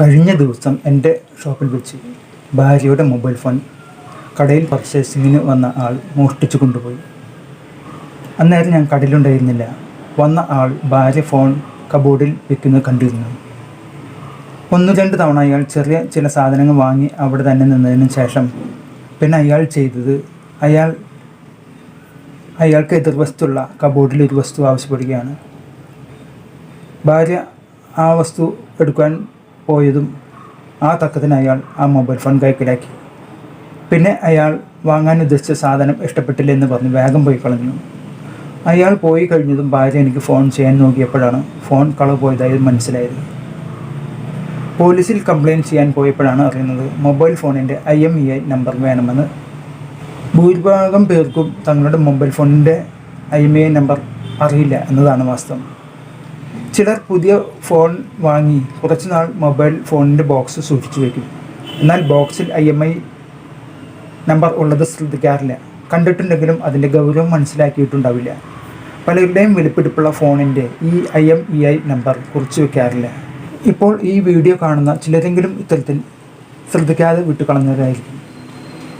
കഴിഞ്ഞ ദിവസം എന്റെ ഷോപ്പിൽ വെച്ച് ഭാര്യയുടെ മൊബൈൽ ഫോൺ കടയിൽ പർച്ചേസിങ്ങിന് വന്ന ആൾ മോഷ്ടിച്ചു കൊണ്ടുപോയി. അന്നേരം ഞാൻ കടയിലുണ്ടായിരുന്നില്ല. വന്ന ആൾ ഭാര്യ ഫോൺ കബോർഡിൽ വെക്കുന്നത് കണ്ടിരുന്നു. ഒന്ന് രണ്ട് തവണ അയാൾ ചെറിയ ചില സാധനങ്ങൾ വാങ്ങി അവിടെ തന്നെ നിന്നതിന് ശേഷം പിന്നെ അയാൾ ചെയ്തത് അയാൾ അയാൾക്ക് എതിർവശത്തുള്ള കബോർഡിൽ ഒരു വസ്തു ആവശ്യപ്പെടുകയാണ്. ഭാര്യ ആ വസ്തു എടുക്കാൻ പോയതും ആ തക്കത്തിന് അയാൾ ആ മൊബൈൽ ഫോൺ കൈക്കലാക്കി. പിന്നെ അയാൾ വാങ്ങാൻ ഉദ്ദേശിച്ച സാധനം ഇഷ്ടപ്പെട്ടില്ല എന്ന് പറഞ്ഞ് വേഗം പോയി കളഞ്ഞു. അയാൾ പോയി കഴിഞ്ഞതും ഭാര്യ എനിക്ക് ഫോൺ ചെയ്യാൻ നോക്കിയപ്പോഴാണ് ഫോൺ കളവ് പോയതായി മനസ്സിലായത്. പോലീസിൽ കംപ്ലയിന്റ് ചെയ്യാൻ പോയപ്പോഴാണ് അറിയുന്നത് മൊബൈൽ ഫോണിന്റെ I M E I number വേണമെന്ന്. ഭൂരിഭാഗം പേർക്കും തങ്ങളുടെ മൊബൈൽ ഫോണിന്റെ I M E I number അറിയില്ല എന്നതാണ് വാസ്തവം. ചിലർ പുതിയ ഫോൺ വാങ്ങി കുറച്ച് നാൾ മൊബൈൽ ഫോണിന്റെ ബോക്സ് സൂക്ഷിച്ചു വയ്ക്കും എന്നാൽ ബോക്സിൽ ഐ എം ഐ നമ്പർ ഉള്ളത് ശ്രദ്ധിക്കാറില്ല. കണ്ടിട്ടുണ്ടെങ്കിലും അതിന്റെ ഗൗരവം മനസ്സിലാക്കിയിട്ടുണ്ടാവില്ല. പലരുടെയും വെളിപ്പെടുപ്പുള്ള ഫോണിന്റെ ഈ I M E I number കുറിച്ചു വയ്ക്കാറില്ല ഇപ്പോൾ ഈ വീഡിയോ കാണുന്ന ചിലരെങ്കിലും ഇത്തരത്തിൽ ശ്രദ്ധിക്കാതെ വിട്ടുകളഞ്ഞവരായിരിക്കും.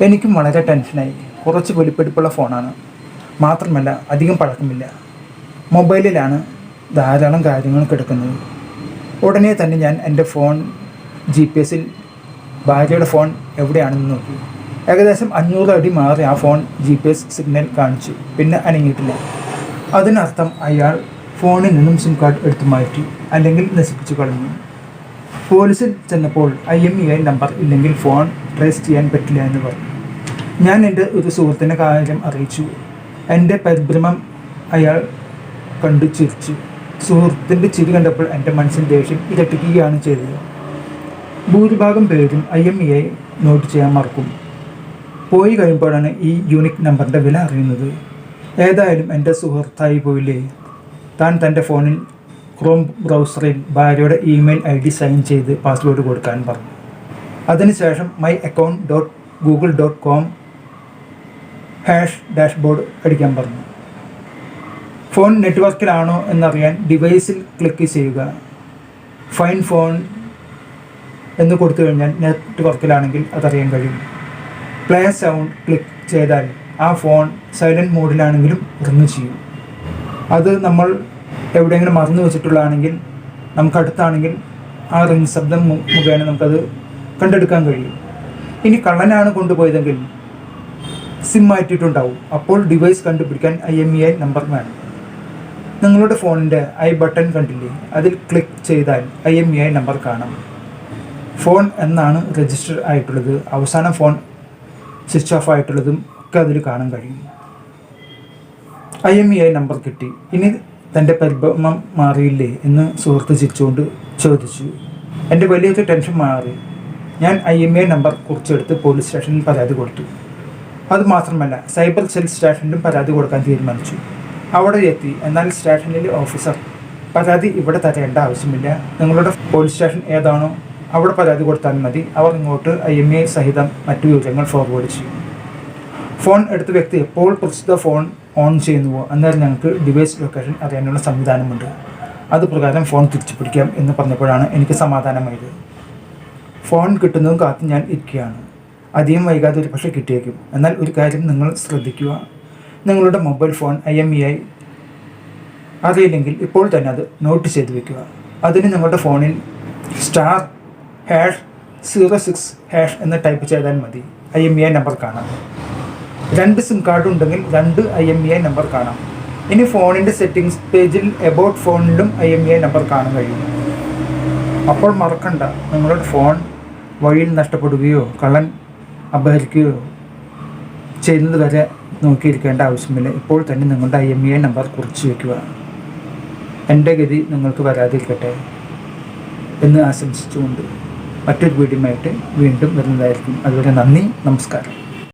എനിക്കും വളരെ ടെൻഷനായി. കുറച്ച് വെളിപ്പെടുപ്പുള്ള ഫോണാണ്. മാത്രമല്ല അധികം പഴക്കമില്ല. മൊബൈലിലാണ് ധാരാളം കാര്യങ്ങൾ കിടക്കുന്നത് ഉടനെ തന്നെ ഞാൻ എന്റെ ഫോൺ ജി പി എസിൽ ഭാര്യയുടെ ഫോൺ എവിടെയാണെന്ന് നോക്കി. ഏകദേശം അഞ്ഞൂറ് അടി മാറി ആ phone G P S signal കാണിച്ചു. പിന്നെ അനങ്ങിയിട്ടില്ല. അതിനർത്ഥം അയാൾ ഫോണിൽ നിന്നും സിം കാർഡ് എടുത്തു മാറ്റി അല്ലെങ്കിൽ നശിപ്പിച്ചു കളഞ്ഞു. പോലീസിൽ ചെന്നപ്പോൾ I M E I number ഇല്ലെങ്കിൽ ഫോൺ ട്രേസ് ചെയ്യാൻ പറ്റില്ല എന്ന് പറഞ്ഞു. ഞാൻ എന്റെ ഒരു സുഹൃത്തിന്റെ കാര്യം അറിയിച്ചു. എന്റെ പരിഭ്രമം അയാൾ കണ്ടു ചിരിച്ചു. സുഹൃത്തിന്റെ ചിരി കണ്ടപ്പോൾ എന്റെ മനസ്സിൽ ദേഷ്യം ഇരട്ടിക്കുകയാണ് ചെയ്തത്. ഭൂരിഭാഗം പേരും I M E I note ചെയ്യാൻ മറക്കും. പോയി കഴിയുമ്പോഴാണ് ഈ യൂണിക് നമ്പറിന്റെ വില അറിയുന്നത്. ഏതായാലും എന്റെ സുഹൃത്തായി പോയില്ലേ? താൻ തന്റെ ഫോണിൽ ക്രോം ബ്രൗസറിൽ ഭാര്യയുടെ ഇമെയിൽ ഐ ഡി സൈൻ ചെയ്ത് പാസ്വേഡ് കൊടുക്കാൻ പറഞ്ഞു. അതിനുശേഷം my account dot Google dot com hash dashboard അടിക്കാൻ പറഞ്ഞു. ഫോൺ നെറ്റ്വർക്കിലാണോ എന്നറിയാൻ ഡിവൈസിൽ ക്ലിക്ക് ചെയ്യുക. ഫൈൻ ഫോൺ എന്ന് കൊടുത്തു കഴിഞ്ഞാൽ നെറ്റ്വർക്കിലാണെങ്കിൽ അതറിയാൻ കഴിയും. പ്ലേ സൗണ്ട് ക്ലിക്ക് ചെയ്താൽ ആ ഫോൺ സൈലന്റ് മോഡിലാണെങ്കിലും റിങ് ചെയ്യും. അത് നമ്മൾ എവിടെയെങ്കിലും മറന്നു വെച്ചിട്ടുള്ളതാണെങ്കിൽ നമുക്ക് അടുത്താണെങ്കിൽ ആ റിങ് ശബ്ദം മുഖേന നമുക്കത് കണ്ടെടുക്കാൻ കഴിയും. ഇനി കള്ളനാണ് കൊണ്ടുപോയതെങ്കിൽ സിം മാറ്റിയിട്ടുണ്ടാവും. അപ്പോൾ ഡിവൈസ് കണ്ടുപിടിക്കാൻ I M E I number വേണം. നിങ്ങളുടെ ഫോണിന്റെ ഐ ബട്ടൺ കണ്ടില്ലേ? അതിൽ ക്ലിക്ക് ചെയ്താൽ I M E I number കാണാം. ഫോൺ എന്നാണ് രജിസ്റ്റർ ആയിട്ടുള്ളത്. അവസാനം ഫോൺ സ്വിച്ച് ഓഫ് ആയിട്ടുള്ളതും ഒക്കെ അതിൽ കാണാൻ കഴിയും. I M E I number കിട്ടി. ഇനി തന്റെ പരിഭ്രമം മാറിയില്ലേ എന്ന് സുഹൃത്ത് ചിരിച്ചുകൊണ്ട് ചോദിച്ചു. എന്റെ വലിയൊരു ടെൻഷൻ മാറി. ഞാൻ ഐ എം ഐ നമ്പർ കുറിച്ചെടുത്ത് പോലീസ് സ്റ്റേഷനിൽ പരാതി കൊടുത്തു. അതുമാത്രമല്ല സൈബർ സെൽ സ്റ്റേഷനിലും പരാതി കൊടുക്കാൻ തീരുമാനിച്ചു. അവിടെ എത്തി. എന്നാൽ സ്റ്റേഷനിൽ ഓഫീസർ പരാതി ഇവിടെ തരേണ്ട ആവശ്യമില്ല. നിങ്ങളുടെ പോലീസ് സ്റ്റേഷൻ ഏതാണോ അവിടെ പരാതി കൊടുത്താൽ മതി. അവർ ഇങ്ങോട്ട് ഐ എം എ സഹിതം മറ്റു വിവരങ്ങൾ ഫോർവേഡ് ചെയ്യും. ഫോൺ എടുത്ത വ്യക്തി എപ്പോൾ പ്രസ്തുത ഫോൺ ഓൺ ചെയ്യുന്നുവോ അന്നേരം ഞങ്ങൾക്ക് ഡിവൈസ് ലൊക്കേഷൻ അറിയാനുള്ള സംവിധാനമുണ്ട്. അത് പ്രകാരം ഫോൺ തിരിച്ചു പിടിക്കാം എന്ന് പറഞ്ഞപ്പോഴാണ് എനിക്ക് സമാധാനമായത്. ഫോൺ കിട്ടുന്നതും കാത്ത് ഞാൻ ഇരിക്കുകയാണ്. അധികം വൈകാതെ ഒരു പക്ഷേ കിട്ടിയേക്കും. എന്നാൽ ഒരു കാര്യം നിങ്ങൾ ശ്രദ്ധിക്കുക. നിങ്ങളുടെ mobile phone I M E I അറിയില്ലെങ്കിൽ ഇപ്പോൾ തന്നെ അത് നോട്ട് ചെയ്ത് വെക്കുക. അതിന് നിങ്ങളുടെ ഫോണിൽ star hash zero six hash എന്ന് ടൈപ്പ് ചെയ്താൽ മതി. I M E I number കാണാം. രണ്ട് സിം കാർഡ് ഉണ്ടെങ്കിൽ രണ്ട് I M E I number കാണാം. ഇനി ഫോണിന്റെ സെറ്റിംഗ്സ് പേജിൽ എബൌട്ട് ഫോണിലും I M E I number കാണാൻ കഴിയും. അപ്പോൾ മറക്കണ്ട. നിങ്ങളുടെ ഫോൺ വഴിയിൽ നഷ്ടപ്പെടുകയോ കള്ളൻ അപഹരിക്കുകയോ ചെയ്യുന്നത് വരെ നോക്കിയിരിക്കേണ്ട ആവശ്യമില്ല. ഇപ്പോൾ തന്നെ നിങ്ങളുടെ ഐ എം നമ്പർ കുറിച്ച് വയ്ക്കുക. എന്റെ ഗതി നിങ്ങൾക്ക് വരാതിരിക്കട്ടെ എന്ന് ആശംസിച്ചുകൊണ്ട് മറ്റൊരു വീഡിയോയുമായിട്ട് വീണ്ടും വരുന്നതായിരിക്കും. അതുവരെ നന്ദി നമസ്കാരം.